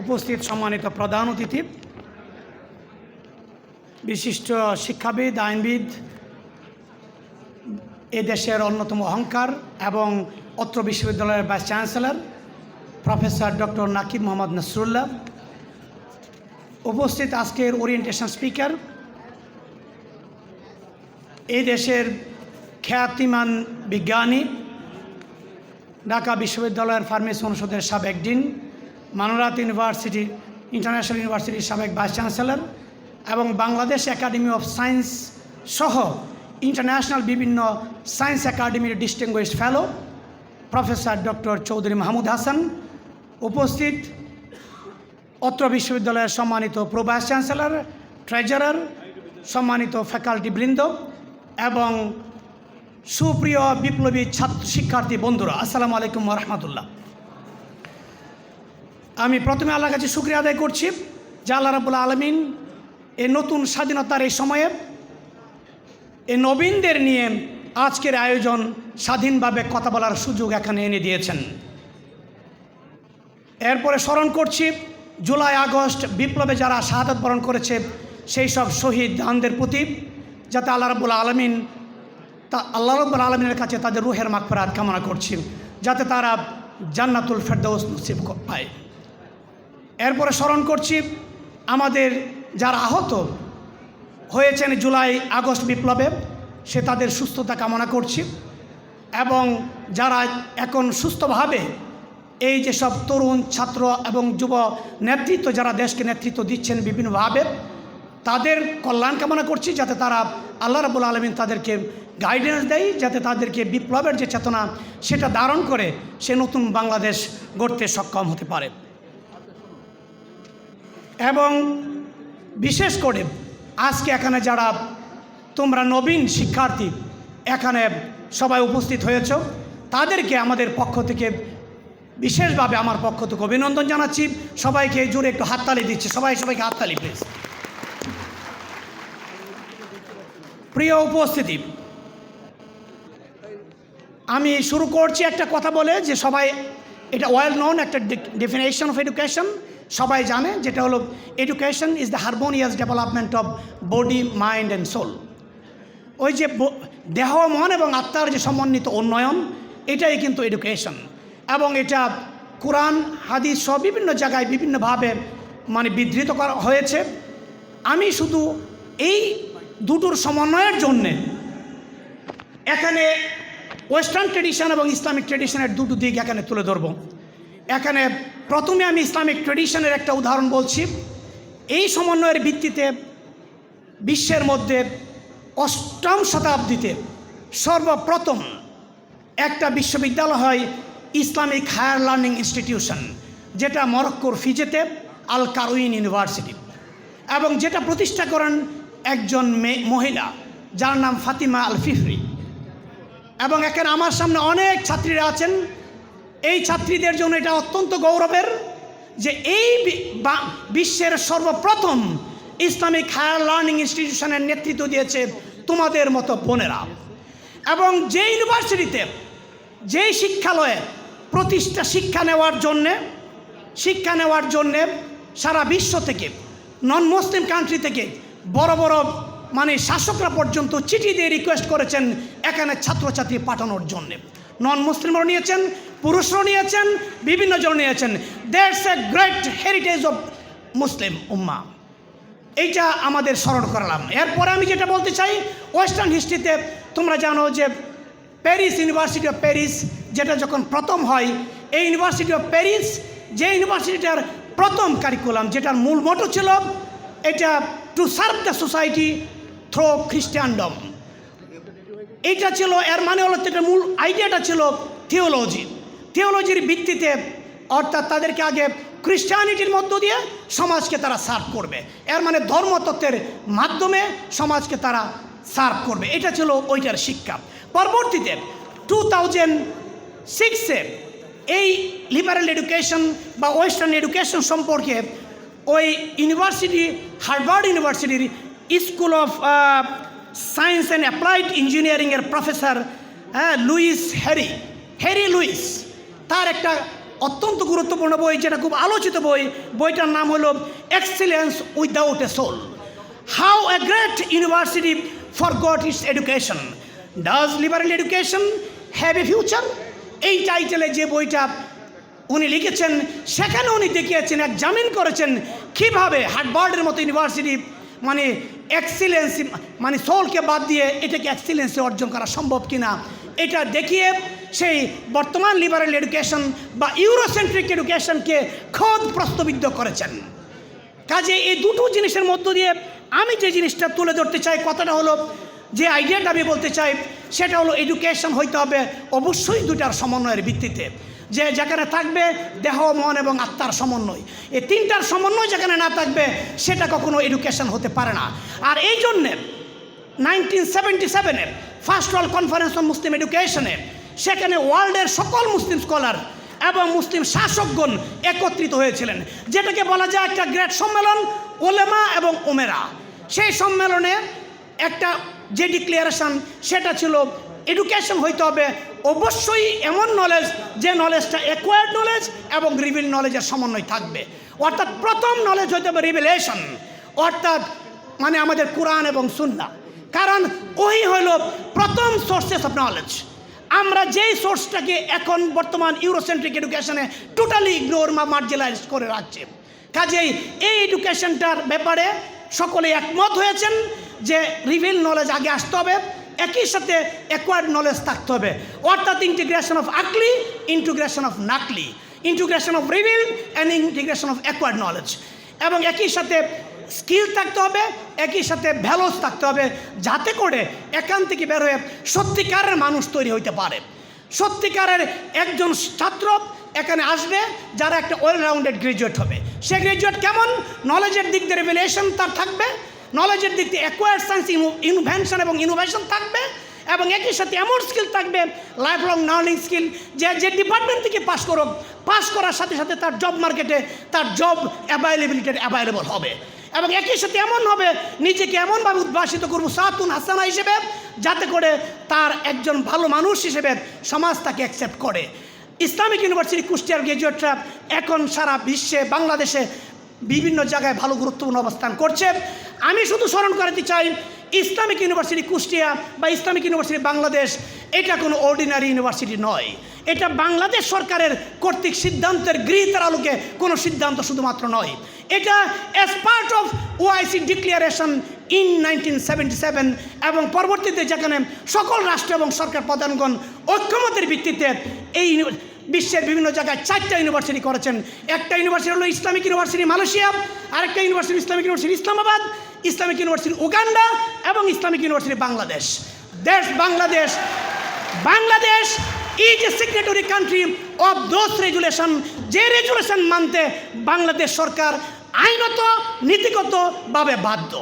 উপস্থিত সম্মানিত প্রধান অতিথি, বিশিষ্ট শিক্ষাবিদ, আইনবিদ, এ দেশের অন্যতম অহংকার এবং অত্র বিশ্ববিদ্যালয়ের vice chancellor, professor doctor Nakib Mohammad Nasrullah, উপস্থিত আজকের ওরিয়েন্টেশন স্পিকার এই দেশের খ্যাতিমান বিজ্ঞানী, ঢাকা বিশ্ববিদ্যালয়ের ফার্মেসি অনুষদের সাবেক ডিন মানরাত ইউনিভার্সিটি, ইন্টারন্যাশনাল ইউনিভার্সিটির সাবেক ভাইস চ্যান্সেলর এবং বাংলাদেশ একাডেমি অফ সায়েন্স সহ ইন্টারন্যাশনাল বিভিন্ন সায়েন্স একাডেমির distinguished fellow professor doctor Chowdhury Mahmud Hasan উপস্থিত অত্র বিশ্ববিদ্যালয়ের সম্মানিত প্রো ভাইস চ্যান্সেলর, ট্রেজারার, সম্মানিত ফ্যাকাল্টি বৃন্দ এবং সুপ্রিয় বিপ্লবী ছাত্র শিক্ষার্থী বন্ধুরা, আসসালামু আলাইকুম রহমতুল্লাহ। আমি প্রথমে আল্লাহর কাছে শুক্রিয়া আদায় করছি যে আল্লাহ রাবুল আলমিন এই নতুন স্বাধীনতার এই সময়ে এই নবীনদের নিয়ে আজকের আয়োজন স্বাধীনভাবে কথা বলার সুযোগ এখানে এনে দিয়েছেন। এরপরে স্মরণ করছি, জুলাই, আগস্ট বিপ্লবে যারা শাহাদত বরণ করেছে, সেই সব শহীদ দানদের প্রতি যাতে আল্লাহ রাবুল আলমিন তা, আল্লাহ রব্বুল আলমিনের কাছে তাদের রুহের মাগফেরাত কামনা করছি, যাতে তারা জান্নাতুল ফেরদৌস নসিব পায়। এরপরে স্মরণ করছি, আমাদের যারা আহত হয়েছেন জুলাই, আগস্ট বিপ্লবে, সে তাদের সুস্থতা কামনা করছি এবং যারা এখন সুস্থভাবে, এই যে সব তরুণ ছাত্র এবং যুব নেতৃত্ব যারা দেশকে নেতৃত্ব দিচ্ছেন বিভিন্নভাবে, তাদের কল্যাণ কামনা করছি যাতে তারা আল্লাহ রাবুল আলমিন তাদেরকে গাইডেন্স দেয়, যাতে তাদেরকে বিপ্লবের যে চেতনা সেটা ধারণ করে সে নতুন বাংলাদেশ গড়তে সক্ষম হতে পারে। এবং বিশেষ করে আজকে এখানে যারা তোমরা নবীন শিক্ষার্থী, এখানে সবাই উপস্থিত হয়েছ, তাদেরকে আমাদের পক্ষ থেকে বিশেষভাবে আমার পক্ষ থেকে অভিনন্দন জানাচ্ছি। সবাইকে জোরে একটু হাততালি দিচ্ছি। সবাই, সবাইকে হাততালি প্লিজ প্রিয় উপস্থিতি, আমি শুরু করছি একটা কথা বলে যে সবাই, এটা ওয়েল নোন একটা ডেফিনেশন অফ এডুকেশন সবাই জানে, যেটা হলো education is the harmonious development of body mind and soul ওই যে দেহ, মন এবং আত্মার যে সমন্বিত উন্নয়ন, এটাই কিন্তু এডুকেশন এবং এটা কোরআন, হাদিস সহ বিভিন্ন জায়গায় বিভিন্নভাবে মানে বিধৃত করা হয়েছে। আমি শুধু এই দুটোর সমন্বয়ের জন্যে এখানে ওয়েস্টার্ন ট্রেডিশন এবং ইসলামিক ট্রেডিশনের দুটো দিক এখানে তুলে ধরব। এখানে প্রথমে আমি ইসলামিক ট্রেডিশনের একটা উদাহরণ বলছি। এই সমন্বয়ের ভিত্তিতে বিশ্বের মধ্যে অষ্টম শতাব্দীতে সর্বপ্রথম একটা বিশ্ববিদ্যালয় হয় ইসলামিক হায়ার লার্নিং ইনস্টিটিউশন, যেটা মরক্কোর ফিজেতে আল কারুইন ইউনিভার্সিটি। এবং যেটা প্রতিষ্ঠা করেন একজন মহিলা, যার নাম ফাতিমা আল ফিফরি। এবং এখানে আমার সামনে অনেক ছাত্রীরা আছেন এই ছাত্রীদের জন্য এটা অত্যন্ত গৌরবের যে এই বিশ্বের সর্বপ্রথম ইসলামিক হায়ার লার্নিং ইনস্টিটিউশনের নেতৃত্ব দিয়েছে তোমাদের মতো বোনেরা। এবং যে ইউনিভার্সিটিতে যেই শিক্ষালয়ে প্রতিষ্ঠা শিক্ষা নেওয়ার জন্যে, শিক্ষা নেওয়ার জন্যে সারা বিশ্ব থেকে নন মুসলিম কান্ট্রি থেকে বড় বড় মানে শাসকরা পর্যন্ত চিঠি দিয়ে রিকোয়েস্ট করেছেন এখানে ছাত্রছাত্রী পাঠানোর জন্যে। নন মুসলিমরাও নিয়েছেন পুরুষরাও নিয়েছেন, বিভিন্ন জন নিয়েছেন। That's a great heritage of Muslim উম্মা এইটা আমাদের স্মরণ করালাম। এরপরে আমি যেটা বলতে চাই ওয়েস্টার্ন হিস্ট্রিতে তোমরা জানো যে প্যারিস ইউনিভার্সিটি অফ প্যারিস যেটা যখন প্রথম হয়, এই ইউনিভার্সিটি অফ প্যারিস যে ইউনিভার্সিটিটার প্রথম কারিকুলাম যেটার মূল মোটো ছিল, এটা to serve the society through Christendom এইটা ছিল, এর মানে হলো, এটা মূল আইডিয়াটা ছিল থিওলজি থিওলজির ভিত্তিতে, অর্থাৎ তাদেরকে আগে খ্রিস্টানিটির মধ্য দিয়ে সমাজকে তারা সার্ভ করবে। এর মানে ধর্মতত্ত্বের মাধ্যমে সমাজকে তারা সার্ভ করবে। এটা ছিল ওইটার শিক্ষা। পরবর্তীতে টু থাউজেন্ড সিক্সে এই লিবারেল এডুকেশন বা ওয়েস্টার্ন এডুকেশন সম্পর্কে ওই ইউনিভার্সিটি হার্ভার্ড ইউনিভার্সিটির school of science and applied ইঞ্জিনিয়ারিংয়ের প্রফেসর হ্যাঁ লুইস হ্যারি হ্যারি লুইস তার একটা অত্যন্ত গুরুত্বপূর্ণ বই, যেটা খুব আলোচিত বই। বইটার নাম হলো excellence without a soul how a great university forgot its education does liberal education have a future এই টাইটেলে যে বইটা উনি লিখেছেন, সেখানে উনি দেখিয়েছেন, এক জামিন করেছেন, কীভাবে হার্ডবার্ডের মতো ইউনিভার্সিটি মানে এক্সিলেন্সি মানে সোলকে বাদ দিয়ে এটাকে এক্সিলেন্সি অর্জন করা সম্ভব কিনা, এটা দেখিয়ে সেই বর্তমান লিবারেল এডুকেশন বা ইউরোসেন্ট্রিক এডুকেশনকে খোদ প্রস্তবিদ্ধ করেছেন। কাজে এই দুটো জিনিসের মধ্য দিয়ে আমি যে জিনিসটা তুলে ধরতে চাই, কথাটা হলো, যে আইডিয়াটা আমি বলতে চাই, সেটা হলো এডুকেশন হইতে হবে অবশ্যই দুটার সমন্বয়ের ভিত্তিতে। যে যেখানে থাকবে দেহ, মন এবং আত্মার সমন্বয়। এই তিনটার সমন্বয় যেখানে না থাকবে, সেটা কখনো এডুকেশন হতে পারে না। আর এই জন্যে নাইনটিন সেভেন্টি সেভেনের first world conference on Muslim এডুকেশনে সেখানে ওয়ার্ল্ডের সকল মুসলিম স্কলার এবং মুসলিম শাসকগণ একত্রিত হয়েছিলেন। যেটাকে বলা যায় একটা গ্রেট সম্মেলন ওলেমা এবং ওমেরা। সেই সম্মেলনে একটা যে ডিক্লিয়ারেশন সেটা ছিল এডুকেশন হইতে হবে। অবশ্যই এমন নলেজ যে নলেজটা অ্যাকোয়ার্ড নলেজ এবং রিভিল নলেজের সমন্বয় থাকবে। অর্থাৎ প্রথম নলেজ হইতে হবে রিভিলেশন অর্থাৎ মানে আমাদের কোরআন এবং সুন্না কারণ ওই হইল প্রথম সোর্সেস অফ নলেজ আমরা যেই সোর্সটাকে এখন বর্তমান ইউরোসেন্ট্রিক এডুকেশনে টোটালি ইগনোর বা মার্জিলাইজ করে রাখছে। কাজেই এই এডুকেশনটার ব্যাপারে সকলে একমত হয়েছেন যে রিভিল নলেজ আগে আসতে হবে, একই সাথে অ্যাকোয়ার্ড নলেজ থাকতে হবে। অর্থাৎ ইন্টিগ্রেশন অফ আকলি integration of নাকলি। Integration of reveal and integration of acquired knowledge এবং একই সাথে স্কিল থাকতে হবে, একই সাথে ভ্যালুস থাকতে হবে, যাতে করে এখান থেকে বের হয়ে সত্যিকারের মানুষ তৈরি হইতে পারে। সত্যিকারের একজন ছাত্র এখানে আসবে, যারা একটা অলরাউন্ডেড গ্রাজুয়েট হবে। সে গ্রাজুয়েট কেমন? নলেজের দিক দিয়ে রেভেলেশন তার থাকবে নলেজের দিক দিয়ে অ্যাকোয়ার্ড সায়েন্স ইনভেনশন এবং ইনোভেশন থাকবে, এবং একই সাথে এমন স্কিল থাকবে লাইফ লং লার্নিং স্কিল যে যে ডিপার্টমেন্ট থেকে পাশ করুক পাশ করার সাথে সাথে তার জব মার্কেটে তার জব অ্যাভেলেবিলিটি অ্যাভেলেবল হবে। এবং একই সাথে এমন হবে, নিজেকে এমনভাবে উদ্ভাসিত করব সাতুন হাসানা হিসেবে, যাতে করে তার একজন ভালো মানুষ হিসেবে সমাজ তাকে অ্যাকসেপ্ট করে। ইসলামিক ইউনিভার্সিটি কুষ্টিয়ার গ্রাজুয়েটরা এখন সারা বিশ্বে, বাংলাদেশে বিভিন্ন জায়গায় ভালো গুরুত্বপূর্ণ অবস্থান করছে। আমি শুধু স্মরণ করাতে চাই, ইসলামিক ইউনিভার্সিটি কুষ্টিয়া বা ইসলামিক ইউনিভার্সিটি বাংলাদেশ, এটা কোনো অর্ডিনারি ইউনিভার্সিটি নয়। এটা বাংলাদেশ সরকারের কর্তৃক সিদ্ধান্তের গৃহীতার আলোকে কোনো সিদ্ধান্ত শুধুমাত্র নয়। এটা as OIC declaration in nineteen এবং পরবর্তীতে যেখানে সকল রাষ্ট্র এবং সরকার প্রধানগণ ঐক্যমতের ভিত্তিতে এই বিশ্বের বিভিন্ন জায়গায় চারটা ইউনিভার্সিটি করেছেন। একটা ইউনিভার্সিটি হলো ইসলামিক ইউনিভার্সিটি মালয়েশিয়া, আরেকটা university Islamic university Islamabad, Islamic university Uganda এবং ইসলামিক ইউনিভার্সিটি বাংলাদেশ। দেশ Bangladesh Bangladesh is a signatory country of those resolution যে রেজুলেশন মানতে বাংলাদেশ সরকার আইনত নীতিগতভাবে বাধ্য।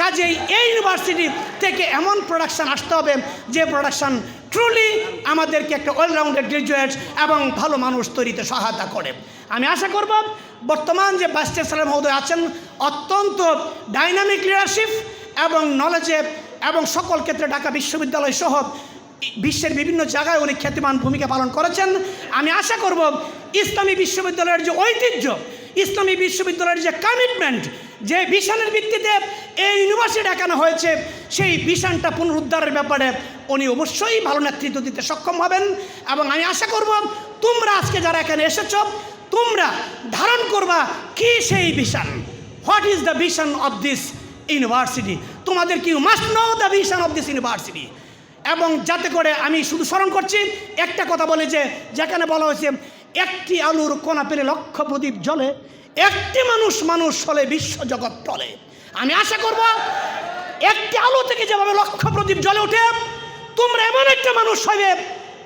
কাজেই এই ইউনিভার্সিটি থেকে এমন প্রোডাকশান আসতে হবে যে প্রোডাকশান ট্রুলি আমাদেরকে একটা অলরাউন্ডেড গ্রাজুয়েট এবং ভালো মানুষ তৈরিতে সহায়তা করে। আমি আশা করব বর্তমান যে ভাইস চ্যান্সেলর মহোদয় আছেন, অত্যন্ত ডাইনামিক লিডারশিপ এবং নলেজে এবং সকল ক্ষেত্রে ঢাকা বিশ্ববিদ্যালয় সহ বিশ্বের বিভিন্ন জায়গায় উনি খ্যাতিমান ভূমিকা পালন করেছেন। আমি আশা করব ইসলামী বিশ্ববিদ্যালয়ের যে ঐতিহ্য ইসলামী বিশ্ববিদ্যালয়ের যে কমিটমেন্ট যে ভিশনের ভিত্তিতে এই ইউনিভার্সিটি দেখানো হয়েছে, সেই ভিশনটা পুনরুদ্ধারের ব্যাপারে উনি অবশ্যই ভালো নেতৃত্ব দিতে সক্ষম হবেন এবং আমি আশা করব তোমরা আজকে যারা এখানে এসেছ, তোমরা ধারণ করবা কি সেই vision what is the vision of this university তোমাদের কি must know the vision of this university এবং যাতে করে আমি শুধু স্মরণ করছি, একটা কথা বলে যে, যেখানে বলা হয়েছে একটি আলুর কণা পেলে লক্ষ প্রদীপ জলে একটি মানুষ মানুষ হলে বিশ্ব জগৎ টলে। আমি আশা করব, একটি আলো থেকে যেভাবে লক্ষ প্রদীপ জ্বলে ওঠে, তোমরা এমন একটা মানুষ হবে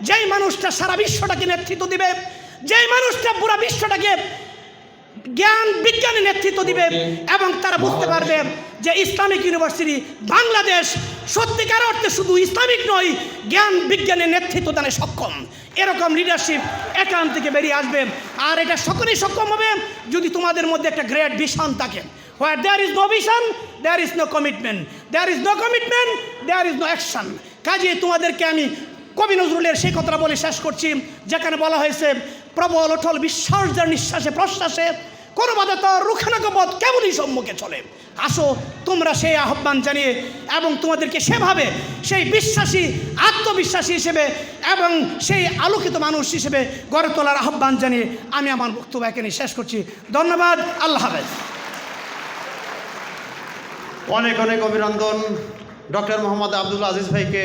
যেই মানুষটা সারা বিশ্বটাকে নেতৃত্ব দিবে, যেই মানুষটা পুরা বিশ্বটাকে জ্ঞান বিজ্ঞানী নেতৃত্ব দিবে এবং তারা বুঝতে পারবে যে ইসলামিক ইউনিভার্সিটি বাংলাদেশ সত্যিকার অর্থে শুধু ইসলামিক নয় জ্ঞান বিজ্ঞানের নেতৃত্ব দানে সক্ষম। এরকম লিডারশিপ এখান থেকে বেরিয়ে আসবে। আর এটা সকলেই সক্ষম হবে যদি তোমাদের মধ্যে একটা গ্রেট ভিশন থাকে। Where there is no vision there is no commitment there is no commitment there is no action কাজে তোমাদেরকে আমি কবি নজরুলের সেই কথাটা বলে শেষ করছি, যেখানে বলা হয়েছে, প্রবল অটল বিশ্বাস যার নিঃশ্বাসে, প্রশ্বাসে কোনো বাধা তার রুখানাকপথ কেবলই সম্মুখে চলে। আসো, তোমরা সেই আহ্বান জানিয়ে এবং তোমাদেরকে সেভাবে সেই বিশ্বাসী, আত্মবিশ্বাসী হিসেবে এবং সেই আলোকিত মানুষ হিসেবে গড়ে তোলার আহ্বান জানিয়ে আমি আমার বক্তব্য এখানে শেষ করছি। ধন্যবাদ, আল্লাহ হাফেজ। অনেক অনেক অভিনন্দন ডক্টর মোহাম্মদ আব্দুল আজিজ ভাইকে।